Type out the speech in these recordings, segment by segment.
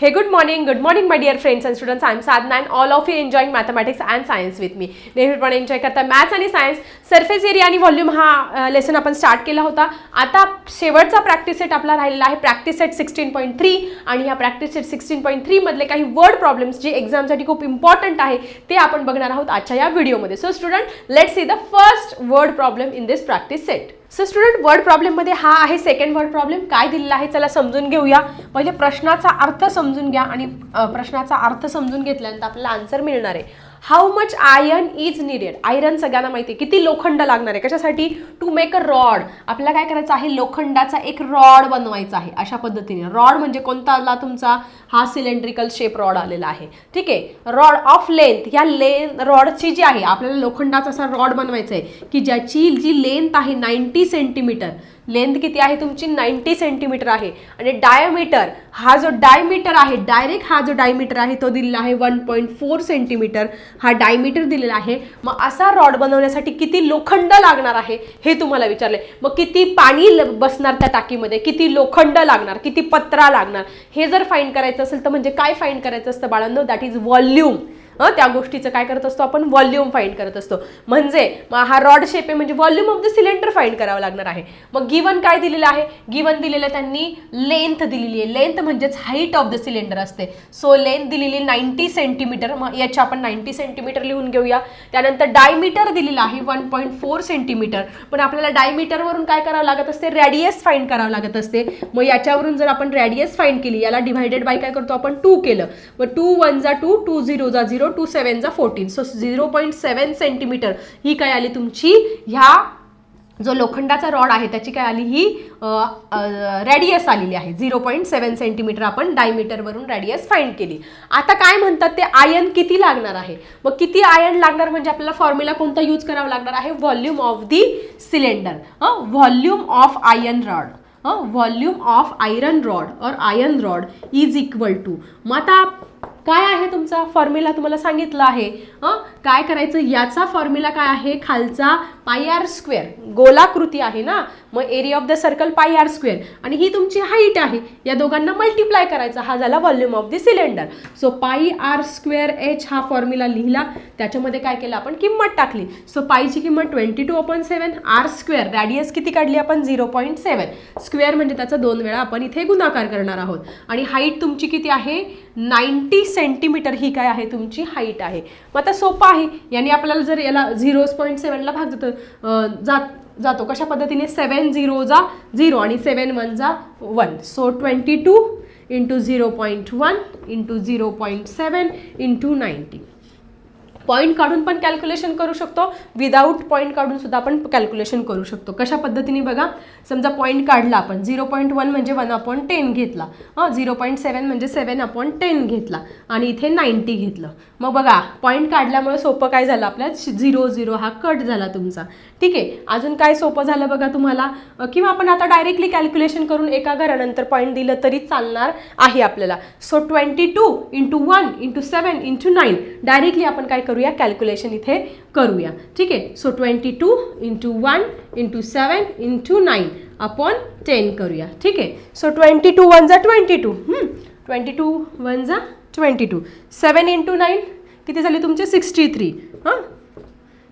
Hey, good morning, good morning, my dear friends and students. I'm Sadhana and all of you enjoying mathematics and science with me. नेहमीप्रमाणे enjoy करता maths आणि science surface area आणि volume हा lesson आपण start केला होता. आता शेवटचा प्रॅक्टिस सेट आपला राहिलेला आहे. Practice set sixteen point three आणि ह्या प्रॅक्टिस सेट सिक्स्टीन पॉईंट थ्रीमधले काही वर्ड प्रॉब्लेम्स जे एक्झामसाठी खूप इम्पॉर्टंट आहे ते आपण बघणार आहोत आजच्या या व्हिडिओमध्ये so student let see the first word problem in this practice set so student word प्रॉब्लेममध्ये हा आहे सेकंड वर्ड प्रॉब्लेम काय दिलेला आहे? चला समजून घेऊया. पहिले प्रश्नाचा अर्थ समजून घ्या आणि प्रश्नाचा अर्थ समजून घेतल्यानंतर आपल्याला आन्सर मिळणार आहे. How much iron is needed iron सगळ्यांना माहिती आहे. किती लोखंड लागणार आहे? कशासाठी? टू मेक अ रॉड आपल्याला काय करायचं आहे? लोखंडाचा एक रॉड बनवायचा आहे. अशा पद्धतीने. रॉड म्हणजे कोणता आला तुमचा? हा सिलेंड्रिकल शेप रॉड आलेला आहे. ठीक आहे? रॉड ऑफ लेंथ या लेन रॉडची जी आहे आपल्याला लोखंडाचा असा रॉड बनवायचा आहे की ज्याची जी लेंथ आहे नाईन्टी सेंटीमीटर लेंथ किती आहे तुमची? नाईन्टी सेंटीमीटर आहे. आणि डायमीटर हा जो डायमीटर आहे डायरेक्ट हा जो डायमीटर आहे तो दिलेला आहे वन पॉईंट फोर सेंटीमीटर हा डायमीटर दिलेला आहे. मग असा रॉड बनवण्यासाठी किती लोखंड लागणार आहे हे तुम्हाला विचारले मग किती पाणी बसणार त्या टाकीमध्ये? किती लोखंड लागणार? किती पत्रा लागणार? हे जर फाईन करायचं असेल तर म्हणजे काय फाईन करायचं असतं बाळांनो? दॅट इज व्हॉल्यूम त्या गोष्टीचं काय करत असतो आपण? व्हॉल्यूम फाईंड करत असतो. म्हणजे मग हा रॉड शेप आहे म्हणजे volume of the cylinder find करावं लागणार आहे. मग गिवन काय दिलेलं आहे? गिवन दिलेलं त्यांनी लेंथ दिलेली आहे. लेंथ म्हणजेच हाईट ऑफ द सिलेंडर असते. सो लेंथ दिलेली नाईन्टी सेंटीमीटर मग याची आपण नाईन्टी सेंटीमीटर लिहून घेऊया. त्यानंतर डायमीटर दिलेलं आहे वन पॉईंट फोर सेंटीमीटर पण आपल्याला डायमीटरवरून काय करावं लागत असते? रॅडियस फाईंड करावं लागत असते. मग याच्यावरून जर आपण रॅडियस फाईंड केली याला डिव्हायडेड बाय काय करतो आपण? टू केलं. मग टू वन जा टू टू झिरो जा झिरो टू सेवन जा fourteen. So zero point seven centimetre ही काय आली तुमची? ह्या जो लोखंडाचा रॉड आहे त्याची काय आली ही रॅडियस आलेली आहे. झिरो पॉईंट सेवन सेंटीमीटर आपण डायमीटरवरून रॅडियस फाईंड केली. आता काय म्हणतात ते आयन किती लागणार आहे? मग किती आयन लागणार म्हणजे आपल्याला फॉर्म्युला कोणता यूज करावा लागणार आहे? Volume of the cylinder volume of iron rod volume of iron rod और iron rod is equal to मग आता काय आहे तुमचा फॉर्म्युला तुम्हाला सांगितलं आहे. काय करायचं? याचा फॉर्म्युला काय आहे? खालचा पाय आर स्क्वेअर गोलाकृती आहे ना? मग area of the circle pi r square आणि ही तुमची हाईट आहे. या दोघांना मल्टिप्लाय करायचा. हा झाला volume of the cylinder so pi r square h हा फॉर्म्युला लिहिला. त्याच्यामध्ये काय केलं आपण? किंमत टाकली. सो पायची किंमत twenty two upon seven r square radius किती काढली आपण? झिरो पॉईंट सेवन स्क्वेअर म्हणजे त्याचा दोन वेळा आपण इथे गुणाकार करणार आहोत. आणि हाईट तुमची किती आहे? नाईन्टी सेंटीमीटर ही काय आहे? तुमची हाईट आहे. मग आता सोपं आहे. याने आपल्याला जर याला झिरो पॉईंट सेवनला भाग जातो जात जातो. कशा पद्धतीने? सेवन झिरो जा झिरो आणि सेवन वन जा one so twenty two into zero point one into zero point seven into ninety point काढून पण कॅल्क्युलेशन करू शकतो. विदाऊट पॉईंट काढून सुद्धा आपण कॅल्क्युलेशन करू शकतो. कशा पद्धतीने बघा? समजा पॉईंट काढला आपण. झिरो पॉईंट वन म्हणजे वन अपॉईंट टेन घेतला. हां झिरो पॉईंट सेवन म्हणजे सेवन अपॉईंट टेन घेतला. आणि इथे नाईन्टी घेतलं. मग बघा पॉईंट काढल्यामुळे सोपं काय झालं आपल्या झिरो झिरो हा कट झाला तुमचा. ठीक आहे? अजून काय सोपं झालं बघा तुम्हाला? किंवा आपण आता डायरेक्टली कॅल्क्युलेशन करून एका घरानंतर पॉईंट दिलं तरी चालणार आहे आपल्याला. So twenty two into one into seven into nine directly आपण काय करूया? कॅल्क्युलेशन इथे करूया. ठीक आहे? So twenty two into one into seven into nine upon ten करूया. ठीक आहे? सो ट्वेंटी टू वन जा twenty two twenty two one जा twenty two. Seven into nine किती झाले तुमचे? Sixty three. हां?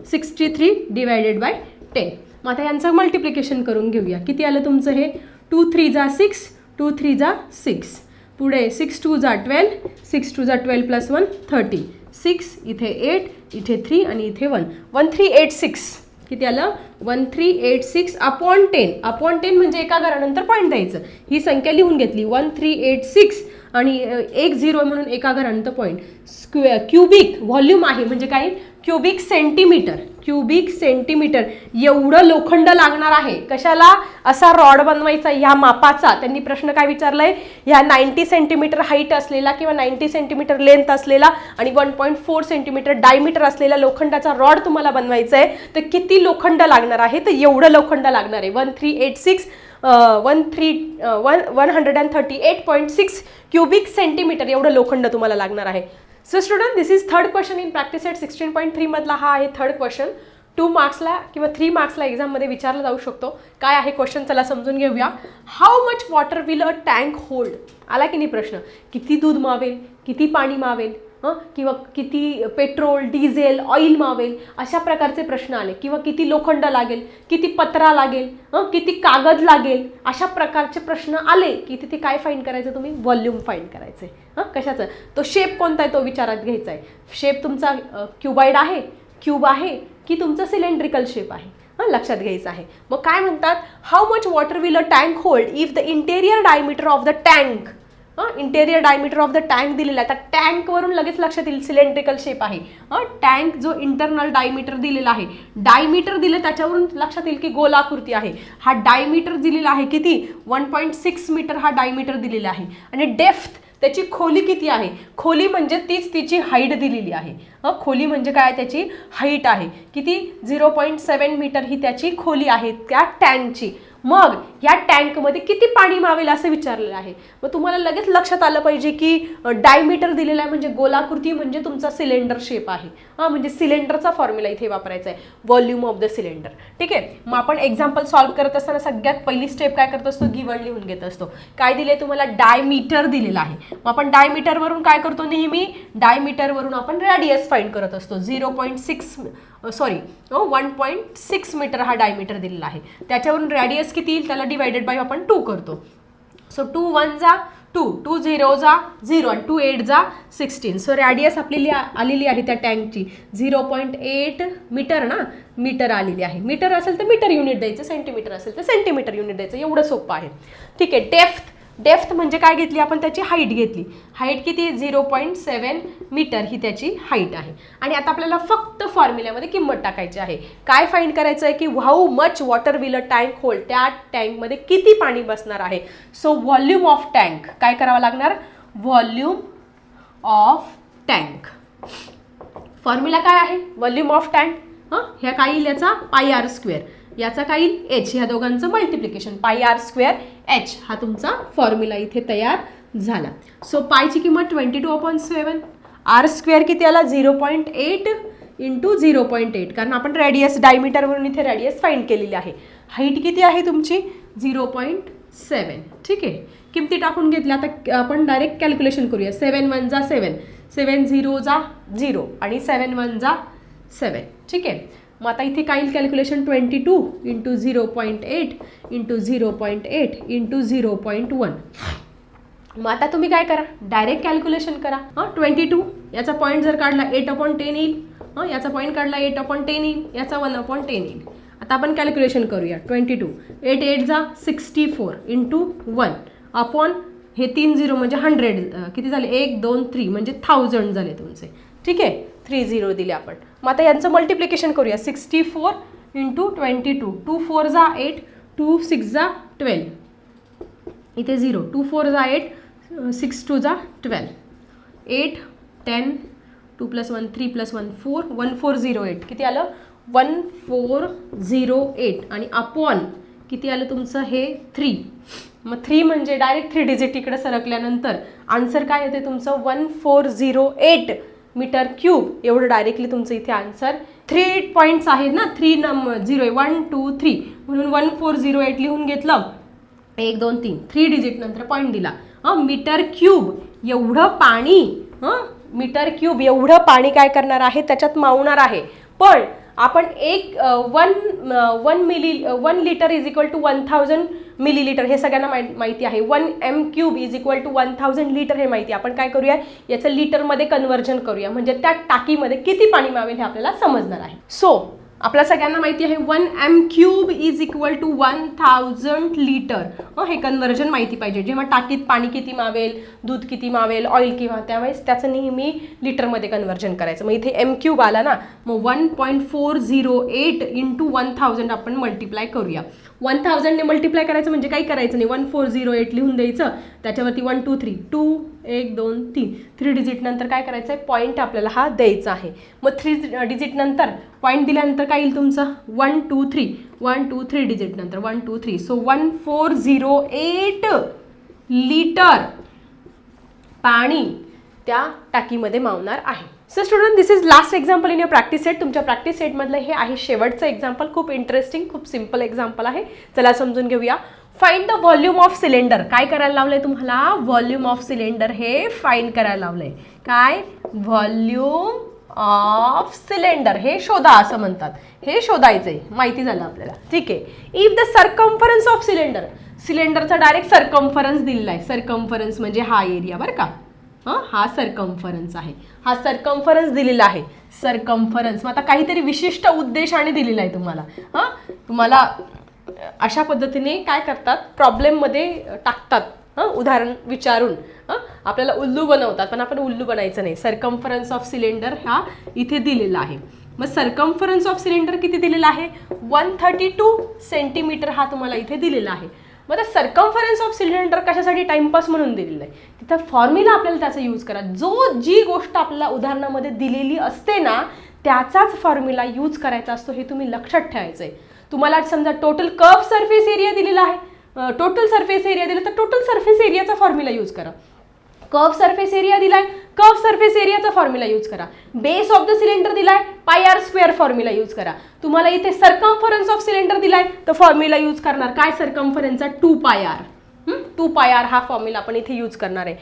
Sixty three divided by ten मग आता यांचं मल्टिप्लिकेशन करून घेऊया. किती आलं तुमचं हे? टू थ्री जा सिक्स टू थ्री जा सिक्स पुढे सिक्स टू जा ट्वेल्व सिक्स टू जा twelve plus one thirty six इथे एट इथे थ्री आणि इथे one one three eight six किती आलं? One three eight six upon ten upon ten म्हणजे एका घरानंतर पॉईंट द्यायचं. ही संख्या लिहून घेतली. वन थ्री एट सिक्स आणि एक झिरो म्हणून एका घरानंतर पॉईंट स्क्वे क्युबिक व्हॉल्यूम आहे म्हणजे काय? क्युबिक सेंटीमीटर क्युबिक सेंटीमीटर एवढं लोखंड लागणार आहे. कशाला? असा रॉड बनवायचा ह्या मापाचा. त्यांनी प्रश्न काय विचारलाय? ह्या नाईन्टी सेंटीमीटर हाईट असलेला किंवा नाईन्टी सेंटीमीटर लेंथ असलेला आणि one point four centimetre diameter असलेला लोखंडाचा रॉड तुम्हाला बनवायचा आहे तर किती लोखंड लागणार आहे? तर एवढं लोखंड लागणार आहे. One three eight six one three one one hundred and thirty eight point six cubic centimetre एवढं लोखंड तुम्हाला लागणार आहे. So student this is third question in practice set sixteen point थ्रीमधला हा आहे थर्ड क्वेश्चन टू मार्क्सला किंवा थ्री मार्क्सला एक्झाममध्ये विचारला जाऊ शकतो. काय आहे क्वेश्चन चला समजून घेऊया. How much water will a tank hold आला की नाही प्रश्न? किती दूध मावेल? किती पाणी मावेल? हं? किंवा किती पेट्रोल डिझेल ऑइल मावेल अशा प्रकारचे प्रश्न आले. किंवा किती लोखंड लागेल किती पत्रा लागेल हं? किती कागद लागेल अशा प्रकारचे प्रश्न आले की तिथे काय फाईंड करायचं तुम्ही? व्हॉल्यूम फाईंड करायचं. हां? कशाचं? तो शेप कोणता आहे? तो विचारात घ्यायचा आहे. शेप तुमचा क्युबाईड आहे? क्यूब आहे? की तुमचं सिलेंड्रिकल शेप आहे? हां? लक्षात घ्यायचं आहे. मग काय म्हणतात? How much water will a tank hold if the interior diameter of the tank interior diameter of the tank दिलेला आहे. तर टँकवरून लगेच लक्षात येईल सिलेंड्रिकल शेप आहे. हां टँक जो इंटरनल डायमीटर दिलेला आहे डायमीटर दिलं त्याच्यावरून लक्षात येईल की गोलाकृती आहे. हा डायमीटर दिलेला आहे किती? वन पॉईंट सिक्स मीटर हा डायमीटर दिलेला आहे. आणि डेफ्थ त्याची खोली किती आहे? खोली म्हणजे तीच तिची हाईट दिलेली आहे. खोली म्हणजे काय? त्याची हाईट आहे. किती? झिरो पॉईंट सेवन मीटर ही त्याची खोली आहे त्या टँकची मग या टँकमध्ये किती पाणी मावेल असं विचारलेलं आहे. मग तुम्हाला लगेच लक्षात आलं पाहिजे की डायमीटर दिलेला आहे म्हणजे गोलाकृती म्हणजे तुमचा सिलेंडर शेप आहे. हां म्हणजे सिलेंडरचा फॉर्म्युला इथे वापरायचा आहे. व्हॉल्यूम ऑफ द सिलेंडर ठीक आहे? मग आपण एक्झाम्पल सॉल्व्ह करत असताना सगळ्यात पहिली स्टेप काय करत असतो? गिवन लिहून घेत असतो. काय दिले तुम्हाला? डायमीटर दिलेला आहे. मग आपण डायमीटरवरून काय करतो नेहमी? डायमीटरवरून आपण रॅडियस फाईंड करत असतो. Zero point six sorry one point six metre हा डायमीटर दिलेला आहे. त्याच्यावरून रॅडियस किती येईल? त्याला डिवायडेड बाय आपण टू करतो. सो टू वन जा टू टू झिरो जा झिरो आणि टू एट जा सिक्स्टीन सो रॅडियस आपली आलेली आहे त्या टँकची झिरो पॉईंट एट मीटर ना? मीटर आलेली आहे. मीटर असेल तर मीटर युनिट द्यायचं. सेंटीमीटर असेल तर सेंटीमीटर युनिट द्यायचं. एवढं सोपं आहे. ठीक आहे. डेफ्थ डेफ्थ म्हणजे काय घेतली आपण? त्याची हाईट घेतली. हाईट किती? झिरो पॉईंट सेवन मीटर ही त्याची हाईट आहे. आणि आता आपल्याला फक्त फॉर्म्युल्यामध्ये किंमत टाकायची आहे. काय फाईंड करायचं आहे की how much water will a tank hold त्या टँकमध्ये किती पाणी बसणार आहे? सो व्हॉल्यूम ऑफ टँक काय करावं लागणार? व्हॉल्यूम ऑफ टँक फॉर्म्युला काय आहे? व्हॉल्यूम ऑफ टँक हां? ह्या काय येईल याचा? पाय आर स्क्वेअर याचा काय येईल एच ह्या दोघांचं मल्टिप्लिकेशन पाय आर स्क्वेअर एच हा तुमचा फॉर्म्युला इथे तयार झाला. सो पायची किंमत twenty two upon seven r square किती आला? Zero point eight into zero point eight कारण आपण रॅडियस डायमीटरवरून इथे रॅडियस फाईंड केलेली आहे. हाईट किती आहे तुमची? झिरो पॉईंट सेवन ठीक आहे? किमती टाकून घेतल्या. आता आपण डायरेक्ट कॅल्क्युलेशन करूया. सेवन वन जा सेवन सेवन झिरो जा झिरो आणि सेवन वन जा सेवन ठीक आहे? मग आता इथे काही calculation twenty two into zero point eight into zero point eight into zero point one मग आता तुम्ही काय करा? डायरेक्ट कॅल्क्युलेशन करा. हां ट्वेंटी टू याचा पॉईंट जर काढला एट अपॉन टेन येईल. हां याचा पॉईंट काढला एट अपॉन टेन येईल. याचा वन अपॉन टेन येईल. आता आपण कॅल्क्युलेशन करूया. ट्वेंटी टू एट एट जा sixty four into one upon हे तीन झिरो म्हणजे हंड्रेड किती झाले? एक दोन थ्री म्हणजे थाउजंड झाले तुमचे. ठीक आहे? थ्री झिरो दिले आपण. मग आता यांचं मल्टिप्लिकेशन करूया. Sixty four into twenty two two four जा एट टू सिक्स जा ट्वेल्व इथे झिरो टू फोर जा एट सिक्स टू जा twelve eight ten two plus one three plus one four one four zero eight किती आलं? One four zero eight आणि upon किती आलं तुमचं? हे थ्री मग थ्री म्हणजे डायरेक्ट थ्री डिजिट इकडे सरकल्यानंतर आन्सर काय येते तुमचं? One four zero eight metre cube. एवढं डायरेक्टली तुमचं इथे आन्सर थ्री एट पॉईंट्स आहेत ना? थ्री नम झिरो वन टू थ्री म्हणून वन फोर झिरो एट लिहून घेतलं. एक दोन तीन. थ्री डिजिट नंतर पॉईंट दिला. हां मीटर क्यूब. एवढं पाणी हां मीटर क्यूब. एवढं पाणी काय करणार आहे? त्याच्यात मावणार आहे. पण आपण एक one one milli one litre is equal to one thousand millilitre हे सगळ्यांना माहि माहिती आहे. One m cube is equal to one thousand litre हे माहिती आहे. आपण काय करूया? याचं लिटरमध्ये कन्वर्जन करूया. म्हणजे त्या टाकीमध्ये किती पाणी मावेल हे आपल्याला समजणार आहे. सो आपल्या सगळ्यांना माहिती आहे one m cube is equal to one thousand litre हे कन्व्हर्जन माहिती पाहिजे. जेव्हा टाकीत पाणी किती मावेल दूध किती मावेल ऑइल किंवा त्यावेळेस त्याचं नेहमी लिटरमध्ये कन्व्हर्जन करायचं. मग इथे एम क्यूब आला ना मग one point four zero eight into one thousand आपण मल्टिप्लाय करूया. वन थाउजंडने मल्टिप्लाय करायचं म्हणजे काही करायचं नाही. वन फोर झिरो एट लिहून द्यायचं. त्याच्यावरती वन टू थ्री टू एक दोन तीन. थ्री डिजिट नंतर काय करायचं आहे? पॉईंट आपल्याला हा द्यायचा आहे. मग थ्री डिजिट नंतर पॉईंट दिल्यानंतर काय येईल तुमचं? One two three one two three digit नंतर one two three so one four zero eight litre पाणी त्या टाकीमध्ये मावणार आहे. So student this is last example in your practice set तुमच्या प्रॅक्टिस सेटमधलं हे आहे शेवटचं एक्झाम्पल खूप इंटरेस्टिंग खूप सिंपल एक्झाम्पल आहे. चला समजून घेऊया. Find the volume of cylinder काय करायला लावलंय तुम्हाला? व्हॉल्यूम ऑफ सिलेंडर हे फाईंड करायला लावलंय. काय? व्हॉल्यूम ऑफ सिलेंडर हे शोधा असं म्हणतात. हे शोधायचंय. माहिती झालं आपल्याला. ठीक आहे. If the circumference of cylinder सिलेंडरचा डायरेक्ट सरकम्फरन्स दिलेला आहे. सरकम्फरन्स म्हणजे हा एरिया बरं का? हं हा सरकम्फरन्स आहे. हा सरकम्फरन्स दिलेला आहे. सरकम्फरन्स मग आता काहीतरी विशिष्ट उद्देशाने दिलेला आहे तुम्हाला. हां? तुम्हाला अशा पद्धतीने काय करतात? प्रॉब्लेममध्ये टाकतात. हं? उदाहरण विचारून. हं? आपल्याला उल्लू बनवतात पण आपण उल्लू बनायचं नाही. सरकम्फरन्स ऑफ सिलेंडर हा इथे दिलेला आहे. मग सरकम्फरन्स ऑफ सिलेंडर किती दिलेला आहे? वन थर्टी टू सेंटीमीटर हा तुम्हाला इथे दिलेला आहे. मग सरकम्फरन्स ऑफ सिलेंडर कशासाठी टाइमपास म्हणून दिलेलं आहे? तिथं फॉर्म्युला आपल्याला त्याचा यूज करा. जो जी गोष्ट आपल्याला उदाहरणामध्ये दिलेली असते ना त्याचाच फॉर्म्युला यूज करायचा असतो हे तुम्ही लक्षात ठेवायचं आहे तुम्हाला समजा टोटल कर्व सरफेस एरिया दिलेला आहे. टोटल सरफेस एरिया दिला तर टोटल सरफेस एरियाचा फॉर्म्युला यूज करा. कर्व सरफेस एरिया दिलाय. कर्व सरफेस एरियाचा फॉर्म्युला यूज करा. बेस ऑफ द सिलेंडर दिलाय. Pi r square formula use करा. तुम्हाला इथे सरकम्फरन्स ऑफ सिलेंडर दिलाय. तर फॉर्म्युला यूज करणार. काय सरकम्फरन्सचा two pi r two pi r हा फॉर्म्युला आपण इथे यूज करणार आहे.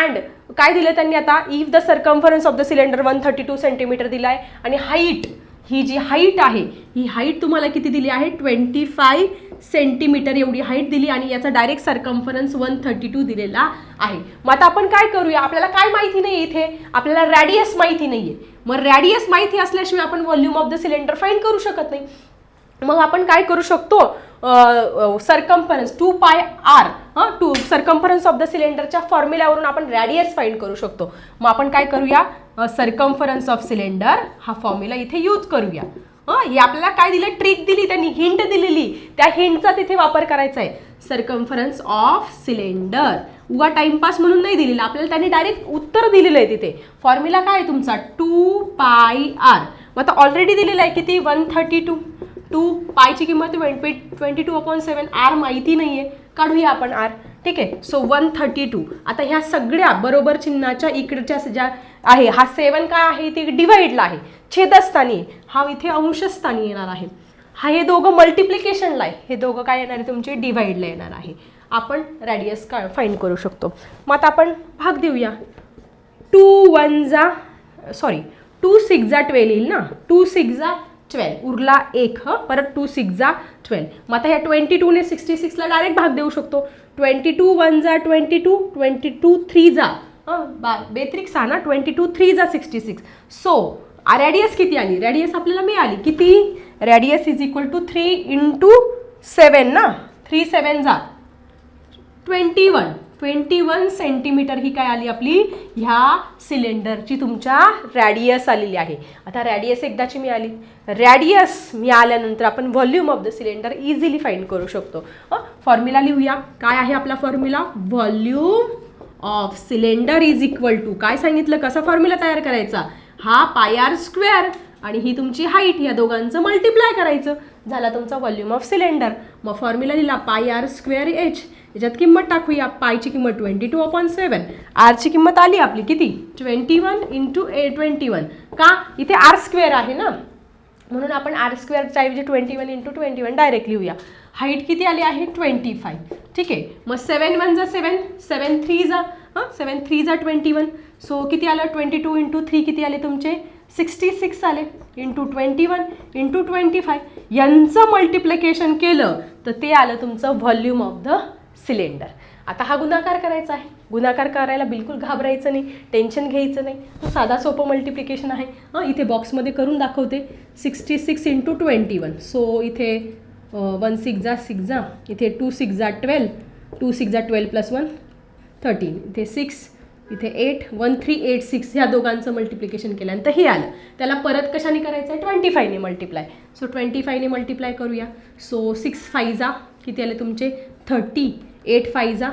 अँड काय दिलं त्यांनी आता? If the circumference of the cylinder one thirty two centimetre दिलाय. आणि हाईट ही जी हाईट आहे ही हाईट तुम्हाला किती दिली आहे? ट्वेंटी फाय सेंटीमीटर एवढी हाईट दिली आणि याचा direct circumference one thirty two दिलेला आहे. मग आता आपण काय करूया? आपल्याला काय माहिती नाही इथे? आपल्याला रॅडियस माहिती नाही आहे मग रॅडियस माहिती असल्याशिवाय आपण volume of the cylinder find करू शकत नाही. मग आपण काय करू शकतो? सरकम्फरन्स टू पाय आर हां? टू सरकम्फरन्स ऑफ द सिलेंडरच्या फॉर्म्युल्यावरून आपण रॅडियस फाईंड करू शकतो. मग आपण काय करूया? सरकम्फरन्स ऑफ सिलेंडर हा फॉर्म्युला इथे यूज करूया. हं हे आपल्याला काय दिलं? ट्रिक दिली त्यांनी हिंट दिलेली. त्या हिंटचा तिथे वापर करायचा आहे. सरकम्फरन्स ऑफ सिलेंडर उगा टाइमपास म्हणून नाही दिलेला. आपल्याला त्यांनी डायरेक्ट उत्तर दिलेलं आहे तिथे. फॉर्म्युला काय आहे तुमचा? टू पाय आर मग आता ऑलरेडी दिलेला आहे किती? वन थर्टी टू टू पायची किंमत twenty twenty two upon seven r माहिती नाही आहे काढूया आपण आर ठीक आहे? सो वन थर्टी टू आता ह्या सगळ्या बरोबर चिन्हाच्या इकडच्या ज्या आहे हा सेवन काय आहे? ती डिवाइडला आहे. छेदस्थानी आहे. हा इथे अंशस्थानी येणार आहे. हा हे दोघं मल्टिप्लिकेशनला आहे. हे दोघं काय येणार आहे? तुमचे डिवाईडला येणार आहे. आपण रॅडियस का फाईंड करू शकतो. मग आता आपण भाग देऊया. टू वन जा सॉरी टू सिक्स जा ट्वेल्व येईल ना? टू सिक्स जा ट्वेल्व उरला एक हं? परत टू सिक्स जा ट्वेल्व मग आता ह्या ट्वेंटी टूने सिक्स्टी सिक्सला डायरेक्ट भाग देऊ शकतो. ट्वेंटी टू वन जा twenty two twenty two three जा. हां बा बेत्रिक सा ना ट्वेंटी टू थ्री जा सिक्स्टी सिक्स. सो रॅडियस किती आली? रॅडियस आपल्याला मिळाली. किती? Radius is equal to three into seven ना? थ्री सेवन जा. Twenty one twenty one centimetre ही काय आली आपली? ह्या सिलेंडरची तुमच्या रॅडियस आलेली आहे. आता रॅडियस एकदाची मिळाली रॅडियस मिळाल्यानंतर आपण volume of the cylinder easily find करू शकतो. फॉर्म्युला लिहूया. काय आहे आपला formula volume of cylinder is equal to काय सांगितलं? कसा फॉर्म्युला तयार करायचा? हा पाय आर स्क्वेअर आणि ही तुमची हाईट या दोघांचं मल्टिप्लाय करायचं. झाला तुमचा व्हॉल्यूम ऑफ सिलेंडर मग फॉर्म्युला लिहिला पाय आर स्क्वेअर एच याच्यात किंमत टाकूया पायची किंमत ट्वेंटी टू अपॉन सेवन आरची किंमत आली आपली किती? Twenty one into uh twenty one का? इथे आर स्क्वेअर आहे ना? म्हणून आपण आर स्क्वेअरच्या ऐवजी twenty one into twenty one direct लिहूया हाईट किती आली आहे? ट्वेंटी फाय ठीक आहे. मग सेवन वन जा सेवन सेवन थ्री जा हां? सेवन थ्री जा ट्वेंटी वन सो किती आलं? ट्वेंटी टू इंटू थ्री किती आले तुमचे? सिक्स्टी सिक्स आले. Into twenty one into twenty five यांचं मल्टिप्लिकेशन केलं तर ते आलं तुमचं व्हॉल्यूम ऑफ द सिलेंडर. आता हा गुणाकार करायचा आहे. गुणाकार करायला बिलकुल घाबरायचं नाही टेन्शन घ्यायचं नाही. तो साधा सोपं मल्टिप्लिकेशन आहे. हां इथे बॉक्समध्ये करून दाखवते. Sixty six into twenty one so इथे वन सिक्स जा सिक्स जा. इथे टू सिक्स जा ट्वेल्व टू सिक्स जा ट्वेल्व प्लस वन थर्टीन इथे सिक्स इथे eight one three eight six ह्या दोघांचं मल्टिप्लिकेशन केल्यानंतर हे आलं. त्याला परत कशाने करायचं आहे ट्वेंटी फायने मल्टिप्लाय सो ट्वेंटी फायने मल्टिप्लाय करूया. सो सिक्स फाय जा. किती आले तुमचे थर्टी एट फाय जा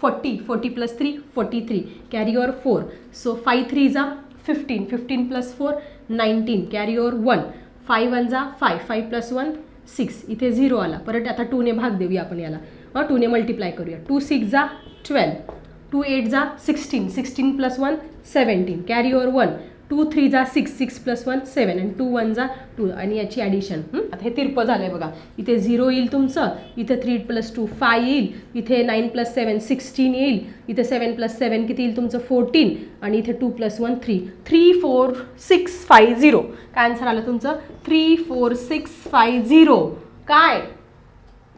forty forty plus three forty three carry over four so five three जा fifteen fifteen plus four nineteen carry over one five one जा five five plus one six इथे zero आला. परत आता टूने भाग देऊया आपण याला. हां टूने मल्टिप्लाय करूया. टू सिक्स जा ट्वेल्व टू एट जा sixteen sixteen plus one seventeen carry over one two three जा six six plus one seven आणि टू वन जा टू. आणि याची ॲडिशन आता हे तिरपं झालं आहे बघा. इथे झिरो येईल तुमचं इथे थ्री प्लस टू फाय येईल. इथे नाईन प्लस सेवन सिक्स्टीन येईल. इथे सेवन प्लस सेवन किती येईल तुमचं? फोर्टीन आणि इथे two plus one three three four six five zero काय आन्सर आलं तुमचं? Three four six five zero काय?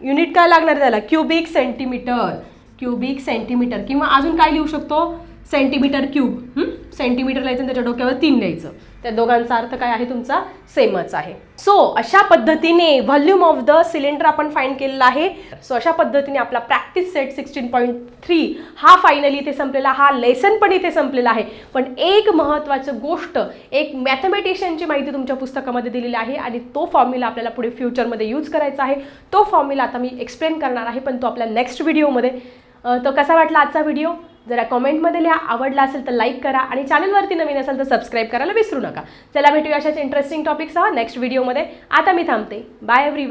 युनिट काय लागणार त्याला? क्युबिक सेंटीमीटर क्युबिक सेंटीमीटर किंवा अजून काय लिहू शकतो? सेंटीमीटर क्यूब सेंटीमीटर लिहायचं त्याच्या डोक्यावर तीन लिहायचं. त्या दोघांचा अर्थ काय आहे? तुमचा सेमच आहे. सो अशा पद्धतीने व्हॉल्यूम ऑफ द सिलेंडर आपण फाईंड केलेला आहे. सो अशा पद्धतीने आपला practice set sixteen point three हा फायनली इथे संपलेला हा लेसन पण इथे संपलेला आहे. पण एक महत्त्वाचं गोष्ट एक मॅथमॅटिशियनची माहिती तुमच्या पुस्तकामध्ये दिलेली आहे आणि तो फॉर्म्युला आपल्याला पुढे फ्युचरमध्ये यूज करायचा आहे. तो फॉर्म्युला आता मी एक्सप्लेन करणार आहे पण तो आपल्या नेक्स्ट व्हिडिओमध्ये तो कसा वाटला आजचा व्हिडिओ जरा कमेंटमध्ये लिहा आवडला असेल तर लाईक करा आणि चॅनलवरती नवीन असेल तर सबस्क्राईब करायला विसरू नका. चला भेटूया अशाच इंटरेस्टिंग टॉपिकसह नेक्स्ट व्हिडिओमध्ये आता मी थांबते. Bye every